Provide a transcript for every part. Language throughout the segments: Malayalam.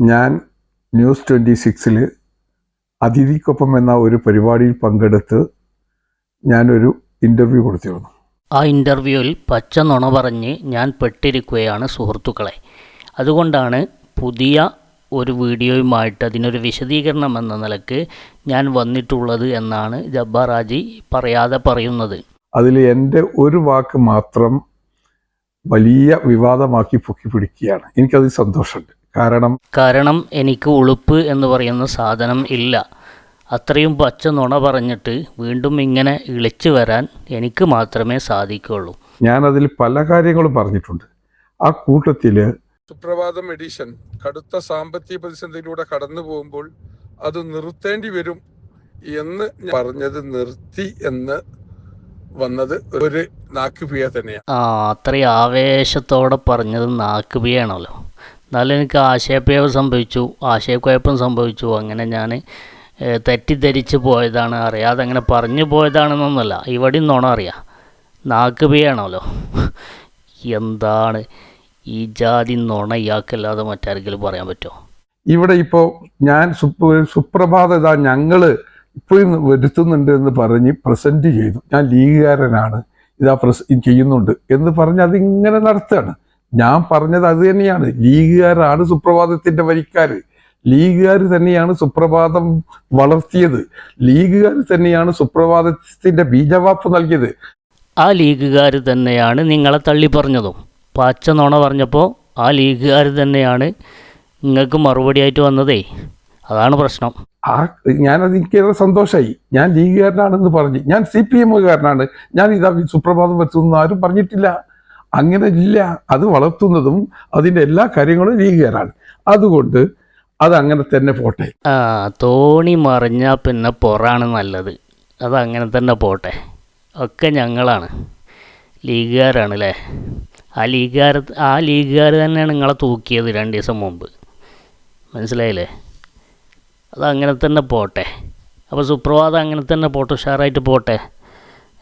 ഞാൻ ന്യൂസ് ട്വന്റി സിക്സിൽ അതിഥിക്കൊപ്പം എന്ന ഒരു പരിപാടിയിൽ പങ്കെടുത്ത് ഞാനൊരു ഇന്റർവ്യൂ കൊടുത്തിരുന്നു. ആ ഇന്റർവ്യൂവിൽ പച്ച നുണ പറഞ്ഞ് ഞാൻ പെട്ടിരിക്കുകയാണ് സുഹൃത്തുക്കളെ. അതുകൊണ്ടാണ് പുതിയ ഒരു വീഡിയോയുമായിട്ട് അതിനൊരു വിശദീകരണം എന്ന നിലയ്ക്ക് ഞാൻ വന്നിട്ടുള്ളത് എന്നാണ് ജബ്ബാറാജി പറയാതെ പറയുന്നത്. അതിൽ എന്റെ ഒരു വാക്ക് മാത്രം വലിയ വിവാദമാക്കി പൊക്കി പിടിക്കുകയാണ്. എനിക്കത് സന്തോഷമുണ്ട്. കാരണം കാരണം എനിക്ക് ഉളുപ്പ് എന്ന് പറയുന്ന സാധനം ഇല്ല. അത്രയും പച്ച നുണ പറഞ്ഞിട്ട് വീണ്ടും ഇങ്ങനെ ഇളിച്ചു വരാൻ എനിക്ക് മാത്രമേ സാധിക്കുള്ളൂ. ഞാനതിൽ പല കാര്യങ്ങളും പറഞ്ഞിട്ടുണ്ട്. ആ കൂട്ടത്തിൽ സുപ്രഭാതം എഡിഷൻ കടുത്ത സാമ്പത്തിക പ്രതിസന്ധിയിലൂടെ കടന്നു പോകുമ്പോൾ അത് നിർത്തേണ്ടി വരും എന്ന് പറഞ്ഞത് നിർത്തി എന്ന് വന്നത് ഒരു നാക്കുപിയ തന്നെയാണ്. ആ അത്രയും ആവേശത്തോടെ പറഞ്ഞത് നാക്കുപിയാണല്ലോ എന്നാലും എനിക്ക് ആശയക്കുഴപ്പം സംഭവിച്ചു ആശയക്കുഴപ്പം സംഭവിച്ചു. അങ്ങനെ ഞാൻ തെറ്റിദ്ധരിച്ച് പോയതാണ്. അറിയാതെ അങ്ങനെ പറഞ്ഞു പോയതാണെന്നൊന്നുമല്ല ഇവിടെ നുണ അറിയാം. നാക്കുപിയാണല്ലോ എന്താണ് ഈ ജാതി നുണ ഇയാൾക്കല്ലാതെ മറ്റാരെങ്കിലും പറയാൻ പറ്റുമോ? ഇവിടെ ഇപ്പോൾ ഞാൻ സുപ്ര സുപ്രഭാത ഇതാ ഞങ്ങൾ ഇപ്പോഴും വരുത്തുന്നുണ്ട് എന്ന് പറഞ്ഞ് പ്രസന്റ് ചെയ്തു. ഞാൻ ലീഗുകാരനാണ്. ഇതാ പ്രസ് ചെയ്യുന്നുണ്ട് എന്ന് പറഞ്ഞ് അതിങ്ങനെ നടത്തുകയാണ്. ഞാൻ പറഞ്ഞത് അത് തന്നെയാണ്. ലീഗുകാരാണ് സുപ്രഭാതത്തിന്റെ വരിക്കാർ ലീഗുകാർ തന്നെയാണ് സുപ്രഭാതം വളർത്തിയത്. ലീഗുകാർ തന്നെയാണ് സുപ്രഭാതത്തിന്റെ ബീജവാപ്പ് നൽകിയത്. ആ ലീഗുകാർ തന്നെയാണ് നിങ്ങളെ തള്ളി പറഞ്ഞതും. പച്ച നുണ പറഞ്ഞപ്പോൾ ആ ലീഗുകാർ തന്നെയാണ് നിങ്ങൾക്ക് മറുപടിയായിട്ട് വന്നതേ. അതാണ് പ്രശ്നം. ആ ഞാനത് എനിക്കേറെ സന്തോഷമായി ഞാൻ ലീഗുകാരനാണെന്ന് പറഞ്ഞു. ഞാൻ സി പി എമ്മുകാരനാണ്. ഞാൻ ഇതാ സുപ്രഭാതം വരുത്തുന്ന ആരും പറഞ്ഞിട്ടില്ല. അങ്ങനെ ഇല്ല. അത് വളർത്തുന്നതും അതിന്റെ എല്ലാ കാര്യങ്ങളും ലീഗുകാരാണ്. അതുകൊണ്ട് അത് അങ്ങനെ തന്നെ പോട്ടെ. ആ തോണി മറിഞ്ഞാൽ പിന്നെ പൊറാണ് നല്ലത്. അതങ്ങനെ തന്നെ പോട്ടെ. ഒക്കെ ഞങ്ങളാണ്. ലീഗുകാരാണ് അല്ലേ ആ ലീഗുകാർ ആ ലീഗുകാർ തന്നെയാണ് നിങ്ങളെ തൂക്കിയത് രണ്ട് ദിവസം മുമ്പ്. മനസ്സിലായില്ലേ? അതങ്ങനെ തന്നെ പോട്ടെ. അപ്പോൾ സുപ്രഭാതം അങ്ങനെ തന്നെ പോട്ടെ ഉഷാറായിട്ട് പോട്ടെ.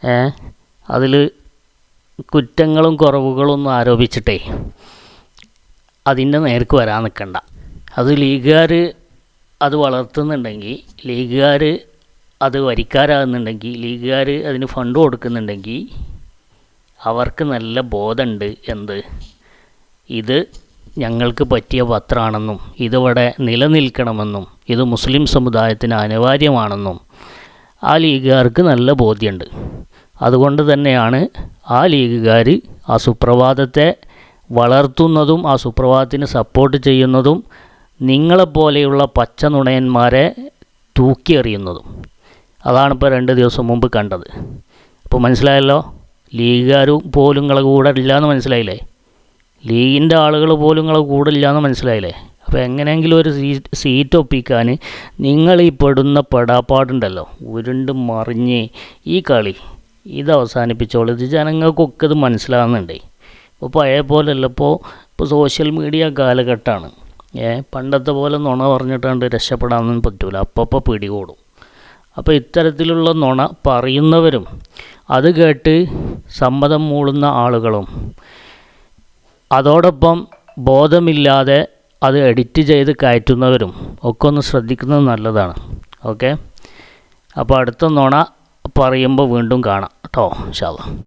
ഏ? അതിൽ കുറ്റങ്ങളും കുറവുകളൊന്നും ആരോപിച്ചിട്ടേ അതിന്റെ നേർക്ക് വരാൻ നിൽക്കണ്ട. അത് ലീഗുകാർ അത് വളർത്തുന്നുണ്ടെങ്കിൽ ലീഗുകാർ അത് വരിക്കാരാകുന്നുണ്ടെങ്കിൽ ലീഗുകാർ അതിന് ഫണ്ട് കൊടുക്കുന്നുണ്ടെങ്കിൽ അവർക്ക് നല്ല ബോധമുണ്ട് എന്ത്? ഇത് ഞങ്ങൾക്ക് പറ്റിയ പത്രമാണെന്നും ഇതിവിടെ നിലനിൽക്കണമെന്നും ഇത് മുസ്ലിം സമുദായത്തിന് അനിവാര്യമാണെന്നും ആ ലീഗുകാർക്ക് നല്ല ബോധ്യമുണ്ട്. അതുകൊണ്ട് തന്നെയാണ് ആ ലീഗുകാർ ആ സുപ്രഭാതത്തെ വളർത്തുന്നതും ആ സുപ്രഭാതത്തിന് സപ്പോർട്ട് ചെയ്യുന്നതും നിങ്ങളെപ്പോലെയുള്ള പച്ച നുണയന്മാരെ തൂക്കിയെറിയുന്നതും. അതാണ് ഇപ്പോൾ രണ്ട് ദിവസം മുമ്പ് കണ്ടത്. അപ്പോൾ മനസ്സിലായല്ലോ? ലീഗുകാരും പോലും നിങ്ങളെ കൂടെ ഇല്ലയെന്ന് മനസ്സിലായില്ലേ? ലീഗിന്റെ ആളുകൾ പോലും നിങ്ങളെ കൂടില്ല എന്ന് മനസ്സിലായില്ലേ? അപ്പോൾ എങ്ങനെയെങ്കിലും ഒരു സീറ്റ് സീറ്റ് ഒപ്പിക്കാൻ നിങ്ങൾ ഈ പെടുന്ന പെടാപ്പാടുണ്ടല്ലോ. ഉരുണ്ട് മറിഞ്ഞ് ഈ കളി ഇത് അവസാനിപ്പിച്ചോളൂ. ഇത് ജനങ്ങൾക്കൊക്കെ ഇത് മനസ്സിലാകുന്നുണ്ടേ ഇപ്പോൾ പഴയ പോലെയല്ല ഇപ്പോൾ ഇപ്പോൾ സോഷ്യൽ മീഡിയ കാലഘട്ടമാണ്. ഏ പണ്ടത്തെ പോലെ നുണ പറഞ്ഞിട്ടാണ്ട് രക്ഷപ്പെടാനൊന്നും പറ്റൂല. അപ്പപ്പോൾ പിടികൂടും. അപ്പോൾ ഇത്തരത്തിലുള്ള നുണ പറയുന്നവരും അത് കേട്ട് സമ്മതം മൂളുന്ന ആളുകളും അതോടൊപ്പം ബോധമില്ലാതെ അത് എഡിറ്റ് ചെയ്ത് കയറ്റുന്നവരും ഒക്കെ ഒന്ന് ശ്രദ്ധിക്കുന്നത് നല്ലതാണ്. ഓക്കെ? അപ്പോൾ അടുത്ത നുണ പറയുമ്പോൾ വീണ്ടും കാണാം. കേട്ടോ ഇൻഷാല്ലാ